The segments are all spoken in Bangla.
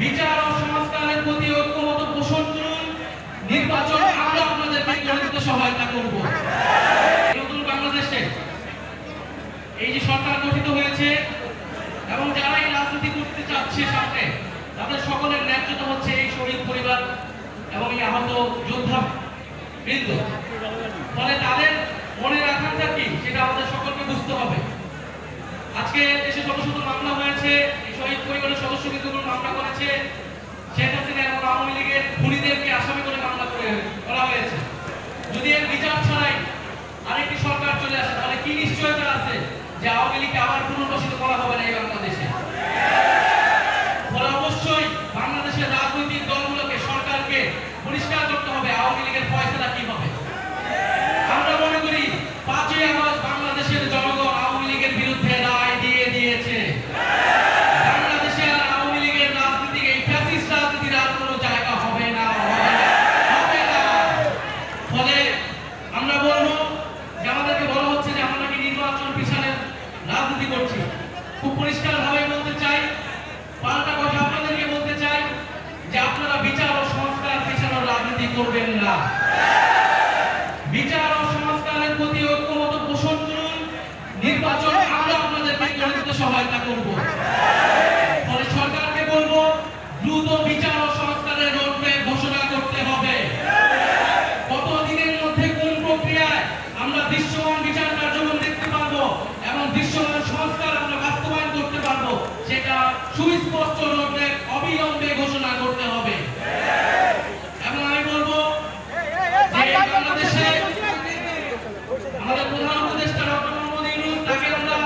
বিচার ও সংস্কারের প্রতি ঐক্যমত পোষণ করুন। নির্বাচন আমরা আপনাদেরকে করে সহায়তা করব। নতুন বাংলাদেশে এই যে সরকার গঠিত হয়েছে এবং যারা এই রাজনীতি করতে চাচ্ছে সামনে তাদের সকলের ন্যায্যতা হচ্ছে এই শহীদ পরিবার এবং এই আহত যোদ্ধা বৃন্দ। ফলে তাদের সদস্য বিন্দুগুলো মামলা করেছে, শেখ হাসিনা এবং আওয়ামী লীগের খুনিদেরকে আসামি করে মামলা করে করা হয়েছে। যদি এর বিচার ছাড়াই আরেকটি সরকার চলে আসে, তাহলে কি নিশ্চয়তা আছে যে আওয়ামী লীগকে আবার পুনর্বাসিত করা হবে না এই বাংলাদেশে ফলে অবশ্যই বাংলাদেশের রাজনৈতিক দলগুলোকে সরকারকে পরিষ্কার করতে হবে আওয়ামী লীগের ফয়সলা কি হবে আমরা মনে করি পাঁচই আগস্ট বাংলাদেশের জনগণ আওয়ামী লীগের বিরুদ্ধে রায় দিয়ে দিয়েছে বাংলাদেশে আর আওয়ামী লীগের রাজনীতি এই ফ্যাসিস্ট রাজনীতির আর কোনো জায়গা হবে না হবে না, হবে না ফলে আমরা বলব যে আমাদেরকে বলা হচ্ছে যে আমরা নাকি নির্বাচন পিছনের রাজনীতি করছি খুব পরিষ্কার ভাবে বলতে চাই পাল্টা কথা আপনাদেরকে বলতে চাই যে আপনারা বিচার ও সংস্কার পিছনের রাজনীতি করবেন না বিচার ও সংস্কারের প্রতি ঐক্যমত পোষণ করুন নির্বাচন আমরা আপনাদেরকে করে দিতে সহায়তা করব। ফলে সরকারকে বলব দ্রুত বিচার ও সংস্কারের রোডম্যাপ ঘোষণা করতে হবে কত দিনের মধ্যে কোন প্রক্রিয়ায় আমরা দৃশ্যমান বিচার কার্যক্রম দেখতে পারব এবং দৃশ্যমান সংস্কার আমরা বাস্তবায়ন করতে পারব সেটা সুস্পষ্ট রোডম্যাপ অবিলম্বে ঘোষণা করতে হবে এবং আমি বলব যে বাংলাদেশে আমাদের প্রধান উপদেষ্টা ডক্টর মোহাম্মদ ইউনূস তাকে আমরা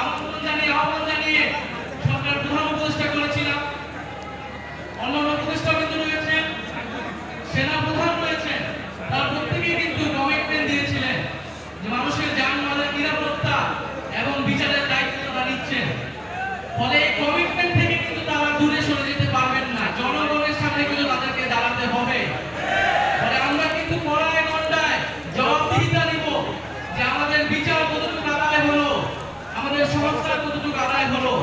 আমন্ত্রণ জানিয়ে আহ্বান জানিয়ে সরকার প্রধান উপদেষ্টা করেছিলাম অন্যান্য উপদেষ্টা কিন্তু রয়েছেন সেনা প্রধান রয়েছেন তারা প্রত্যেকেই কিন্তু কমিটমেন্ট দিয়েছিলেন যে মানুষের যানবাহনের নিরাপত্তা এবং বিচারের দায়িত্ব তারা নিচ্ছেন ফলে এই কমিটমেন্ট থেকে কিন্তু তারা দূরে সরে যেতে পারবেন না। জনগণের সামনে কিন্তু তাদেরকে দাঁড়াতে হবে। ফলে আমরা কিন্তু কড়ায় ঘন্টায় জবাবদিহিতা নিব যে আমাদের বিচার কতটুকু আদায় হলো, আমাদের সংস্কার কতটুকু আদায় হলো।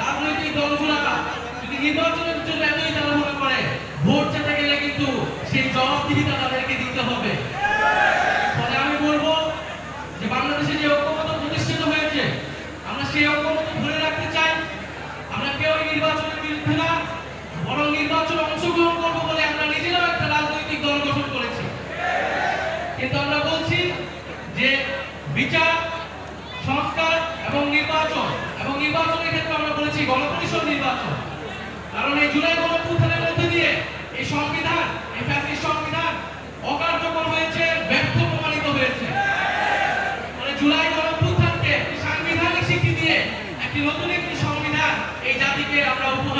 রাজনৈতিক দলগুলা যদি নির্বাচনের জন্য এতই তাড়াহুড়া করে ভোট যেতে গেলে কিন্তু সেই জবাবদিহিতা তাদেরকে দিতে হবে ফলে আমি বলব যে বাংলাদেশে যে ঐক্যমত প্রতিষ্ঠিত হয়েছে আমরা সেই ঐক্যমত ধরে রাখতে চাই আমরা কেউ নির্বাচনের বিরুদ্ধে না, বরং নির্বাচনে অংশগ্রহণ করব বলে আমরা নিজেরাও একটা রাজনৈতিক দল গঠন করেছি। কিন্তু আমরা বলছি যে বিচার, সংস্কার এবং নির্বাচন, এবং নির্বাচনের ক্ষেত্রে আমরা বলেছি গণপরিষদ নির্বাচন। কারণ এই জুলাই গণপুত্থানের মধ্যে দিয়ে এই সংবিধান, এই ফ্যাসিস্ট সংবিধান অকার্যকর হয়েছে ব্যর্থ প্রমাণিত হয়েছে মানে জুলাই গণপুত্থানকে একটি সাংবিধানিক স্বীকৃতি দিয়ে একটি নতুন একটি সংবিধান এই জাতিকে আমরা উপহার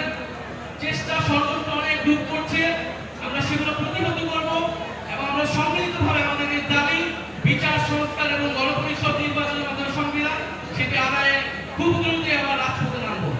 চেষ্টা সর্বত্র অনেক দূর করছে। আমরা সেগুলো প্রতিহত করব এবং আমরা সম্মিলিত